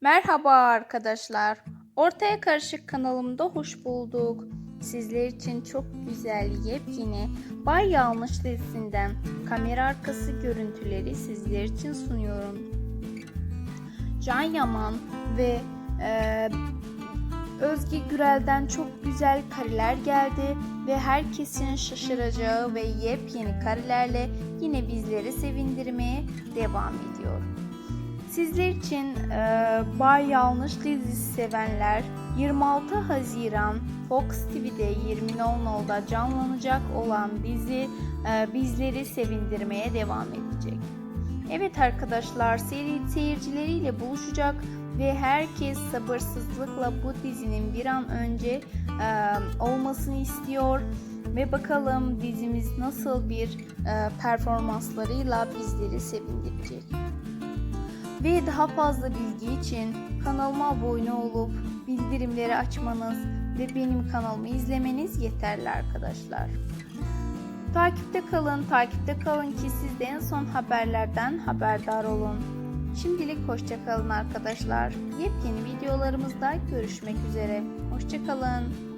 Merhaba arkadaşlar. Ortaya Karışık kanalımda hoş bulduk. Sizler için çok güzel yepyeni Bay Yanlış dizisinden kamera arkası görüntüleri sizler için sunuyorum. Can Yaman ve e, Özge Gürel'den çok güzel kareler geldi ve herkesin şaşıracağı ve yepyeni karelerle yine bizleri sevindirmeye devam ediyor. Sizler için e, Bay Yanlış dizisi sevenler 26 Haziran Fox TV'de 20.00'da canlanacak olan dizi e, bizleri sevindirmeye devam edecek. Evet arkadaşlar seri seyircileriyle buluşacak ve herkes sabırsızlıkla bu dizinin bir an önce e, olmasını istiyor ve bakalım dizimiz nasıl bir e, performanslarıyla bizleri sevindirecek. Ve daha fazla bilgi için kanalıma abone olup bildirimleri açmanız ve benim kanalımı izlemeniz yeterli arkadaşlar. Takipte kalın, takipte kalın ki siz de en son haberlerden haberdar olun. Şimdilik hoşçakalın arkadaşlar. Yepyeni videolarımızda görüşmek üzere. Hoşçakalın.